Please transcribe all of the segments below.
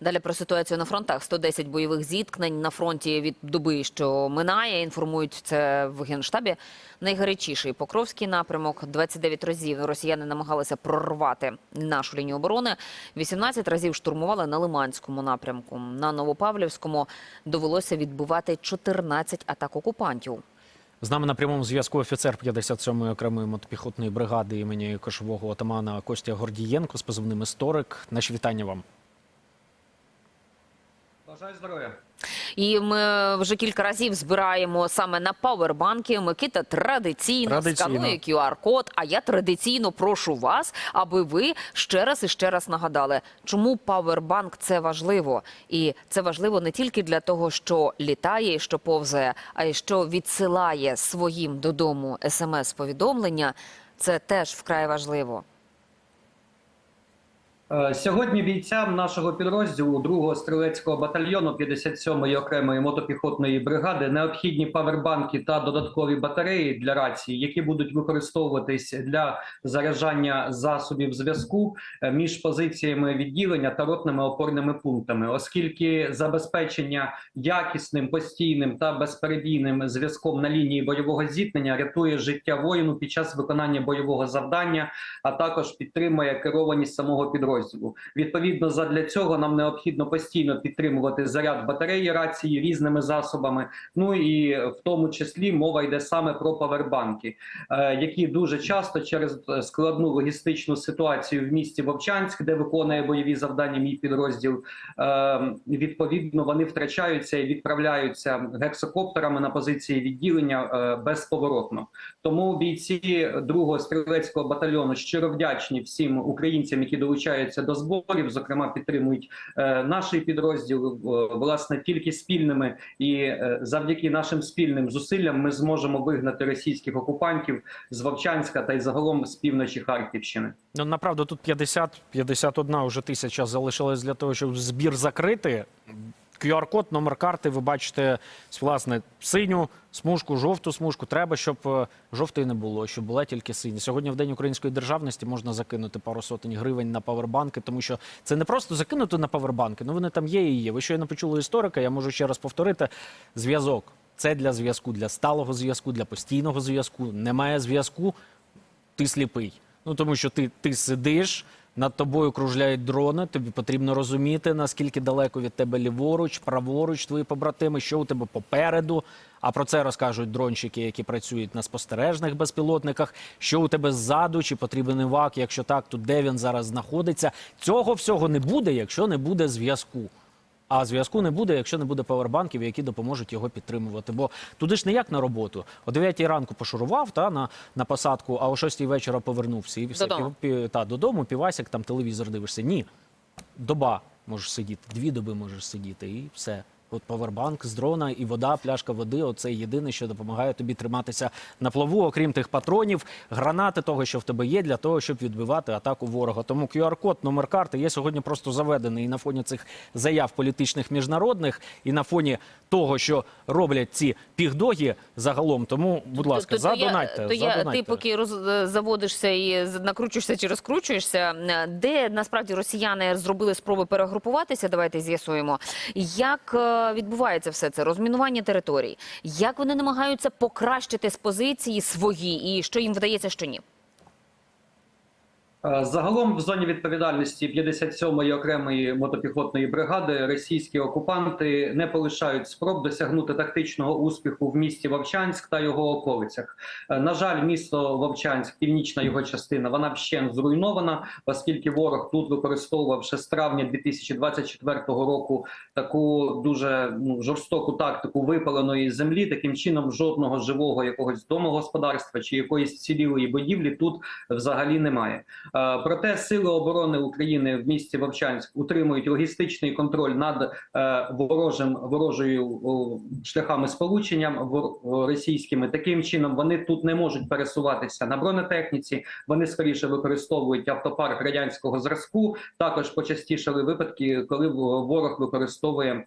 Далі про ситуацію на фронтах. 110 бойових зіткнень на фронті від доби, що минає. Інформують це в генштабі. Найгарячіший Покровський напрямок. 29 разів росіяни намагалися прорвати нашу лінію оборони. 18 разів штурмували на Лиманському напрямку. На Новопавлівському довелося відбивати 14 атак окупантів. З нами на прямому зв'язку офіцер 57-ї окремої мотопіхотної бригади імені кошового отамана Костя Гордієнко з позивним історик. Наші вітання вам. Бажаю здоров'я. І ми вже кілька разів збираємо саме на павербанки. Микита традиційно, Традиційно. сканує QR-код. А я традиційно прошу вас, аби ви ще раз і ще раз нагадали, чому павербанк це важливо. І це важливо не тільки для того, що літає і що повзає, а й що відсилає своїм додому смс-повідомлення. Це теж вкрай важливо. Е, Сьогодні бійцям нашого підрозділу 2-го стрілецького батальйону 57-ї окремої мотопіхотної бригади необхідні павербанки та додаткові батареї для рації, які будуть використовуватись для заряджання засобів зв'язку е, між позиціями відділення та ротними опорними пунктами, оскільки забезпечення якісним, постійним та безперебійним зв'язком на лінії бойового зіткнення рятує життя воїну під час виконання бойового завдання, а також підтримує керованість самого підрозділу. Відповідно, задля цього нам необхідно постійно підтримувати заряд батареї рації різними засобами. Ну і в тому числі мова йде саме про павербанки, е, які дуже часто через е, складну логістичну ситуацію в місті Вовчанськ, де виконує бойові завдання мій підрозділ, е, відповідно вони втрачаються і відправляються гексокоптерами на позиції відділення безповоротно. Тому бійці другого стрілецького батальйону щиро вдячні всім українцям, які долучаються до зборів. Зокрема, підтримують е, підрозділи підрозділ. Е, власне, тільки спільними і е, завдяки нашим спільним зусиллям ми зможемо вигнати російських окупантів з Вовчанська та й загалом з півночі Харківщини. Ну направду тут 50-51 вже тисяча залишилось для того, щоб збір закрити. QR-код, номер карти, ви бачите, власне, синю смужку, жовту смужку. Треба, щоб е, жовтої не було, щоб була тільки синя. Сьогодні в День української державності можна закинути пару сотень гривень на павербанки, тому що це не просто закинути на павербанки, ну вони там є і є. Ви щойно почули історика, я можу ще раз повторити. Зв'язок. Це для зв'язку, для сталого зв'язку, для постійного зв'язку. Немає зв'язку, ти сліпий. Ну тому що ти, ти сидиш, над тобою кружляють дрони. Тобі потрібно розуміти, наскільки далеко від тебе ліворуч, праворуч, твої побратими, що у тебе попереду. А про це розкажуть дронщики, які працюють на спостережних безпілотниках. Що у тебе ззаду, чи потрібен івак? Якщо так, то де він зараз знаходиться? Цього всього не буде, якщо не буде зв'язку. А зв'язку не буде, якщо не буде павербанків, які допоможуть його підтримувати. Бо туди ж не як на роботу. О 9 ранку пошурував та на, на посадку, а о 6 вечора повернувся. І все Додому. Пів- та, додому, півасик, там телевізор дивишся. Ні. Доба можеш сидіти, дві доби можеш сидіти, і все. От павербанк з дрона і вода, пляшка води. Оце єдине, що допомагає тобі триматися на плаву, окрім тих патронів, гранати того, що в тебе є, для того, щоб відбивати атаку ворога. Тому QR-код, номер карти є сьогодні просто заведений і на фоні цих заяв політичних міжнародних, і на фоні того, що роблять ці пігдоги загалом. Тому, будь ласка, то, то, задонайте. то я, ти поки роз, заводишся і накручуєшся чи розкручуєшся, е, де насправді росіяни зробили спроби перегрупуватися, давайте з'ясуємо. Як е, відбувається все це розмінування територій? Як вони намагаються покращити з позиції свої, і що їм вдається, що ні? Е, Загалом в зоні відповідальності 57-ї окремої мотопіхотної бригади російські окупанти не полишають спроб досягнути тактичного успіху в місті Вовчанськ та його околицях. Е, На жаль, місто Вовчанськ, північна його частина, вона вщент зруйнована, оскільки ворог тут використовував ще з травня 2024 року таку дуже ну, жорстоку тактику випаленої землі. Таким чином, жодного живого якогось домогосподарства чи якоїсь цілілої будівлі тут взагалі немає. Е, Проте сили оборони України в місті Вовчанськ утримують логістичний контроль над е, ворожим ворожою шляхами сполучення вор- російськими. Таким чином вони тут не можуть пересуватися на бронетехніці. Вони скоріше використовують автопарк радянського зразку. Також почастішали випадки, коли ворог використовує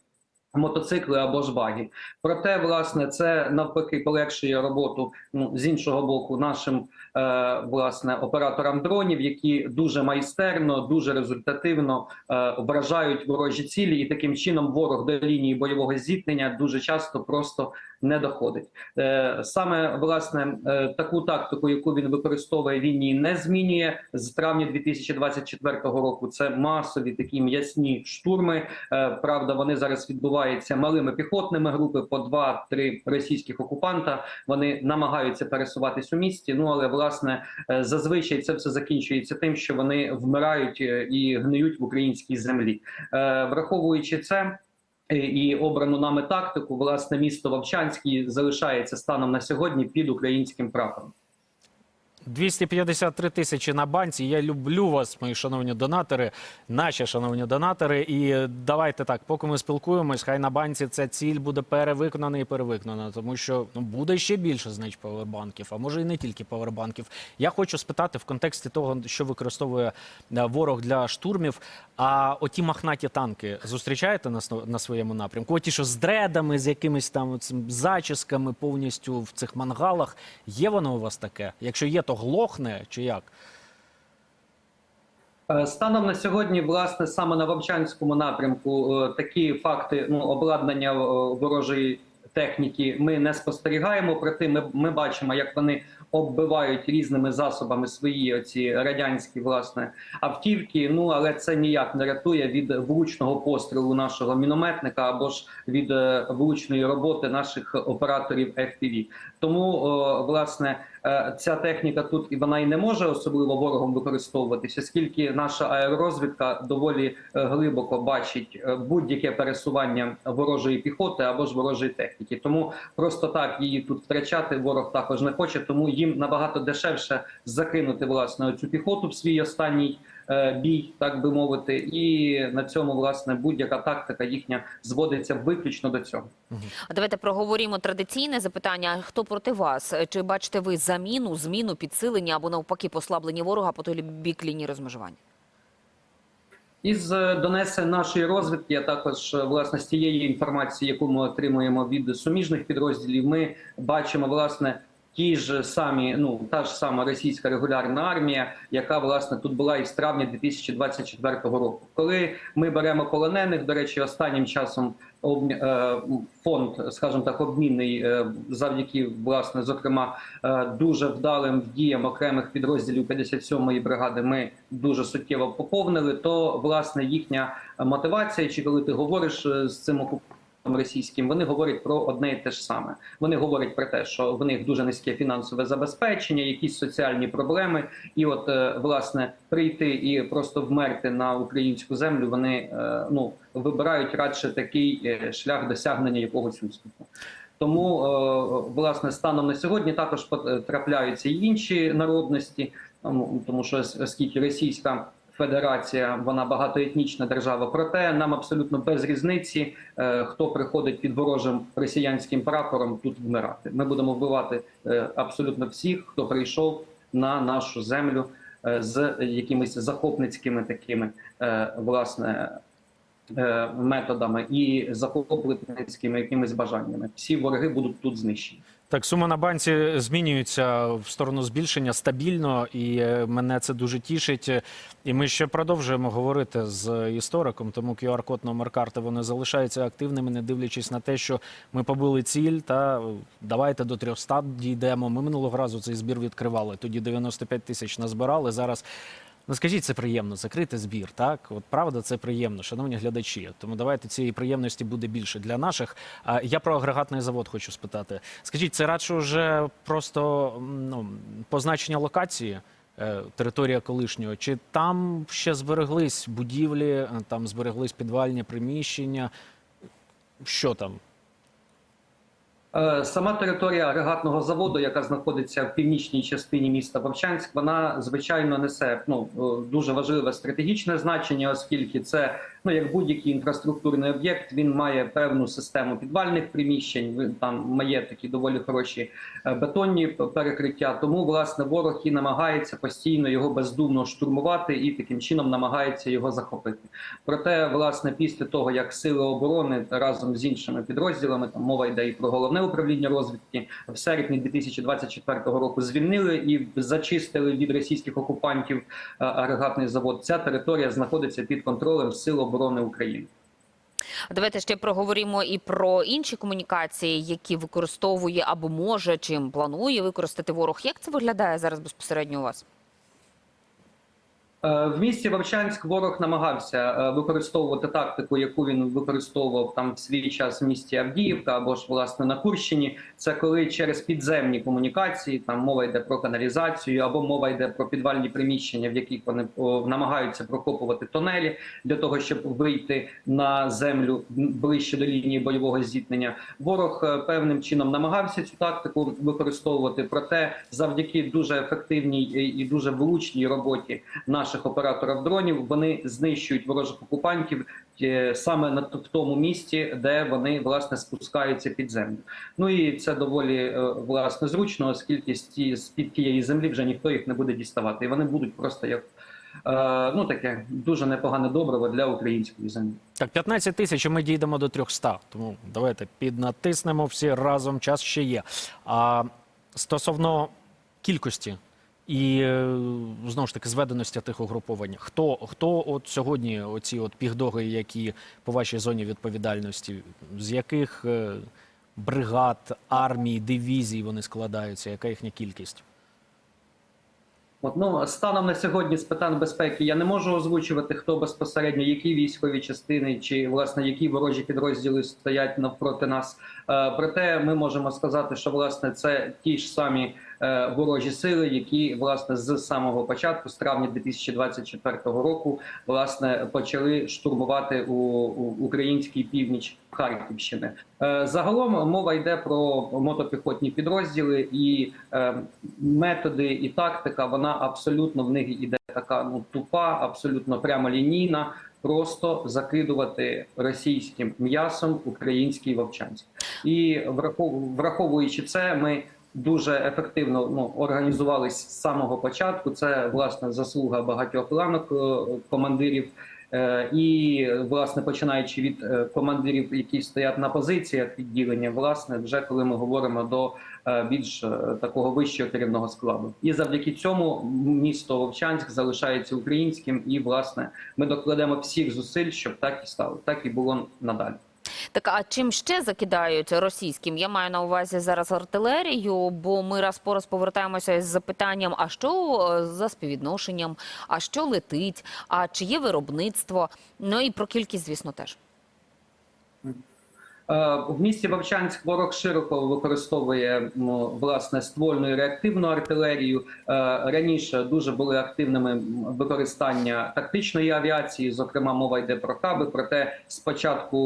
Мотоцикли або ж баги. Проте, власне, це навпаки полегшує роботу ну, з іншого боку нашим е, власне операторам дронів, які дуже майстерно, дуже результативно е, вражають ворожі цілі, і таким чином ворог до лінії бойового зіткнення дуже часто просто не доходить. Е, саме власне е, таку тактику, яку він використовує, він її не змінює з травня 2024 року. Це масові такі м'ясні штурми. Е, Правда, вони зараз відбуваються малими піхотними групи по 2-3 російських окупанта. Вони намагаються пересуватись у місті. Ну але власне е, зазвичай це все закінчується тим, що вони вмирають е, і гниють в українській землі, Е, враховуючи це. І обрану нами тактику, власне, місто Вовчанський залишається станом на сьогодні під українським прапором. 253 тисячі на банці. Я люблю вас, мої шановні донатори, наші шановні донатори. І давайте так, поки ми спілкуємось, хай на банці ця ціль буде перевиконана і перевиконана, тому що ну буде ще більше знач павербанків, а може і не тільки павербанків. Я хочу спитати в контексті того, що використовує е, ворог для штурмів. А оті махнаті танки зустрічаєте на на своєму напрямку? Оті, що з дредами, з якимись там цим зачісками повністю в цих мангалах. Є воно у вас таке? Якщо є, то глохне чи як? Е, Станом на сьогодні, власне, саме на Вовчанському напрямку е, такі факти ну, обладнання е, ворожої техніки ми не спостерігаємо. Проте ми, ми бачимо, як вони оббивають різними засобами свої оці радянські власне автівки. Ну але це ніяк не рятує від влучного пострілу нашого мінометника або ж від влучної роботи наших операторів FPV. Тому власне ця техніка тут і вона і не може особливо ворогом використовуватися, оскільки наша аеророзвідка доволі е, глибоко бачить е, будь-яке пересування ворожої піхоти або ж ворожої техніки. Тому просто так її тут втрачати ворог також не хоче. Тому їм набагато дешевше закинути власне цю піхоту в свій останній е, бій, так би мовити, і на цьому власне будь-яка тактика їхня зводиться виключно до цього. А давайте проговоримо традиційне запитання. Хто проти вас? Чи бачите ви заміну, зміну, підсилення або навпаки послаблення ворога по той бік лінії розмежування? Із е, донесень нашої розвідки, а також е, власне з тієї інформації, яку ми отримуємо від суміжних підрозділів, ми бачимо власне ті ж самі, ну та ж сама російська регулярна армія, яка власне тут була і з травня 2024 року. Коли ми беремо полонених, до речі, останнім часом обмі... е, фонд, скажімо так, обмінний е, завдяки власне, зокрема, е, дуже вдалим діям окремих підрозділів 57-ї бригади. Ми дуже суттєво поповнили. То власне їхня мотивація, чи коли ти говориш е, з цим окупантом російським, вони говорять про одне і те ж саме. Вони говорять про те, що в них дуже низьке фінансове забезпечення, якісь соціальні проблеми, і от е, власне прийти і просто вмерти на українську землю. Вони е, ну вибирають радше такий е, шлях досягнення якогось успіху. Тому власне станом на сьогодні також пот- трапляються й інші народності, тому що ос- оскільки російська. Федерація вона багатоетнічна держава. Проте нам абсолютно без різниці, е, хто приходить під ворожим росіянським прапором тут вмирати. Ми будемо вбивати е, абсолютно всіх, хто прийшов на нашу землю е, з якимись захопницькими такими власне методами і захопницькими якимись бажаннями. Всі вороги будуть тут знищені. Так, сума на банці змінюється в сторону збільшення стабільно, і е, мене це дуже тішить. І ми ще продовжуємо говорити з істориком, тому QR-код номер карти вони залишаються активними, не дивлячись на те, що ми побили ціль. Та давайте до 300 дійдемо. Ми минулого разу цей збір відкривали. Тоді 95 тисяч назбирали. Зараз Ну, скажіть, це приємно, закрити збір, так? От правда, це приємно, шановні глядачі. Тому давайте цієї приємності буде більше для наших. А я про агрегатний завод хочу спитати. Скажіть, це радше вже просто ну, позначення локації, е, територія колишнього, чи там ще збереглись будівлі, е, там збереглись підвальні приміщення? Що там? Е, Сама територія агрегатного заводу, яка знаходиться в північній частині міста Вовчанськ, вона звичайно несе ну е, дуже важливе стратегічне значення, оскільки це Ну як будь-який інфраструктурний об'єкт, він має певну систему підвальних приміщень. Там має такі доволі хороші е, бетонні перекриття. Тому власне ворог і намагається постійно його бездумно штурмувати і таким чином намагається його захопити. Проте, власне, після того як сили оборони разом з іншими підрозділами, там мова йде і про головне управління розвідки, в серпні 2024 року звільнили і зачистили від російських окупантів е, агрегатний завод. Ця територія знаходиться під контролем сил оборони України. Давайте ще проговоримо і про інші комунікації, які використовує або може чим планує використати ворог. Як це виглядає зараз безпосередньо у вас? Е, В місті Вовчанськ ворог намагався е, використовувати тактику, яку він використовував там в свій час в місті Авдіївка або ж власне на Курщині. Це коли через підземні комунікації там мова йде про каналізацію, або мова йде про підвальні приміщення, в яких вони намагаються прокопувати тонелі для того, щоб вийти на землю ближче до лінії бойового зіткнення. Ворог е, певним чином намагався цю тактику використовувати. Проте, завдяки дуже ефективній і дуже влучній роботі наших операторів дронів, вони знищують ворожих окупантів е, саме в тому місці, де вони власне спускаються під землю. Ну і це доволі е, власне зручно, оскільки з під тієї землі вже ніхто їх не буде діставати, і вони будуть просто як е, ну таке дуже непогане добриво для української землі. Так, 15 тисяч, і ми дійдемо до 300. Тому давайте піднатиснемо всі разом. Час ще є. А стосовно кількості і е, знову ж таки зведеності тих угруповань, хто хто от сьогодні оці от пігдоги, які по вашій зоні відповідальності, з яких е, бригад, армій, дивізій вони складаються? Яка їхня кількість? От, ну, станом на сьогодні з питань безпеки я не можу озвучувати, хто безпосередньо, які військові частини чи власне які ворожі підрозділи стоять навпроти нас. Е, проте ми можемо сказати, що власне це ті ж самі ворожі сили, які власне з самого початку, з травня 2024 року, власне почали штурмувати у, у український північ Харківщини. Е, Загалом мова йде про мотопіхотні підрозділи і е, методи і тактика. Вона абсолютно в них іде така ну тупа, абсолютно прямолінійна. Просто закидувати російським м'ясом український вовчанськ. І враховуючи це, ми дуже ефективно ну, організувались з самого початку. Це власне заслуга багатьох ланок е, командирів. Е, І власне починаючи від е, командирів, які стоять на позиціях відділення, власне, вже коли ми говоримо до більш такого вищого керівного складу, і завдяки цьому місто Вовчанськ залишається українським, і власне ми докладемо всіх зусиль, щоб так і стало, так і було надалі. Так, а чим ще закидають російським? Я маю на увазі зараз артилерію, бо ми раз по раз повертаємося з запитанням: а що е, за співвідношенням, а що летить, а чи є виробництво? Ну і про кількість, звісно, теж. Е, В місті Вовчанськ ворог широко використовує власне ствольну і реактивну артилерію. Е, Раніше дуже були активними використання тактичної авіації. Зокрема, мова йде про каби. Проте з початку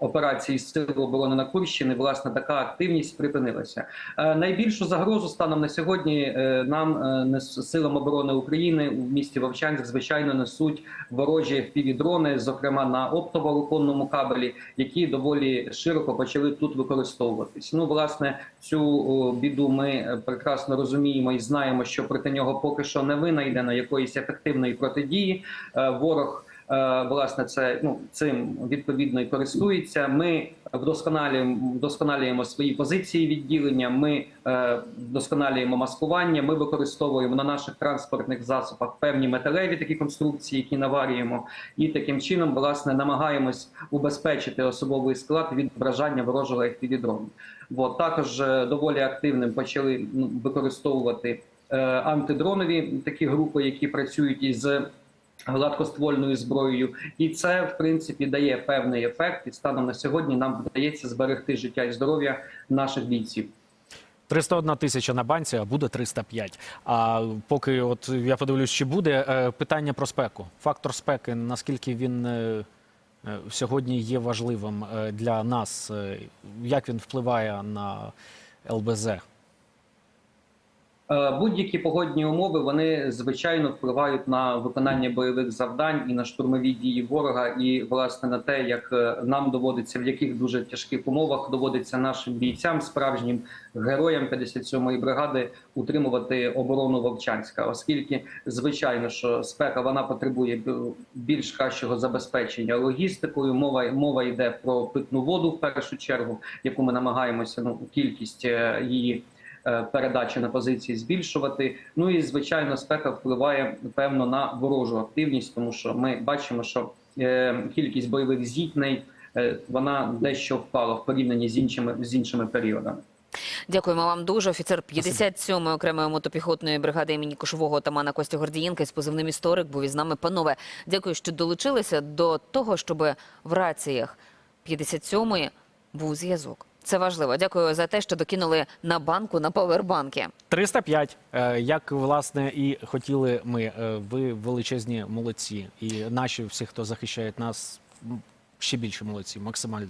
операції Сил оборони на Курщини власне така активність припинилася. Е, Найбільшу загрозу станом на сьогодні нам силам оборони України у місті Вовчанськ звичайно несуть ворожі півдрони, зокрема на оптоволоконному кабелі, які доволі широко почали тут використовуватись. Ну, власне, цю біду ми е, прекрасно розуміємо і знаємо, що проти нього поки що не винайдено якоїсь ефективної протидії. Е, Ворог. Е, Власне, це ну цим відповідно і користується. Ми вдосконалюємо, вдосконалюємо свої позиції відділення. Ми е, вдосконалюємо маскування. Ми використовуємо на наших транспортних засобах певні металеві такі конструкції, які наварюємо, і таким чином, власне, намагаємось убезпечити особовий склад від вражання ворожого FPV-дрону. От також е, доволі активним почали використовувати антидронові такі групи, які працюють із гладкоствольною зброєю, і це в принципі дає певний ефект. І станом на сьогодні нам вдається зберегти життя і здоров'я наших бійців. 301 тисяча на банці, а буде 305. А поки от я подивлюсь, чи буде е, питання про спеку. Фактор спеки, наскільки він е, е, сьогодні є важливим для нас, як він впливає на ЛБЗ? Е, Будь-які погодні умови вони звичайно впливають на виконання бойових завдань і на штурмові дії ворога, і власне на те, як е, нам доводиться, в яких дуже тяжких умовах доводиться нашим бійцям, справжнім героям 57-ї бригади, утримувати оборону Вовчанська, оскільки звичайно, що спека вона потребує більш кращого забезпечення логістикою. Мова мова йде про питну воду в першу чергу, яку ми намагаємося ну кількість е, її передачі на позиції збільшувати. Ну і звичайно, спека впливає певно на ворожу активність, тому що ми бачимо, що е, кількість бойових зіткнень е, вона дещо впала в порівнянні з іншими з іншими періодами. Дякуємо вам дуже. Офіцер 57-ї окремої мотопіхотної бригади імені Кошового отамана Костя Гордієнка з позивним історик був із нами. Панове, дякую, що долучилися до того, щоб в раціях 57-ї був зв'язок. Це важливо. Дякую за те, що докинули на банку на павербанки. 305, е, як власне і хотіли ми. Е, Ви величезні молодці, і наші всі, хто захищає нас, ще більше молодці, максимально.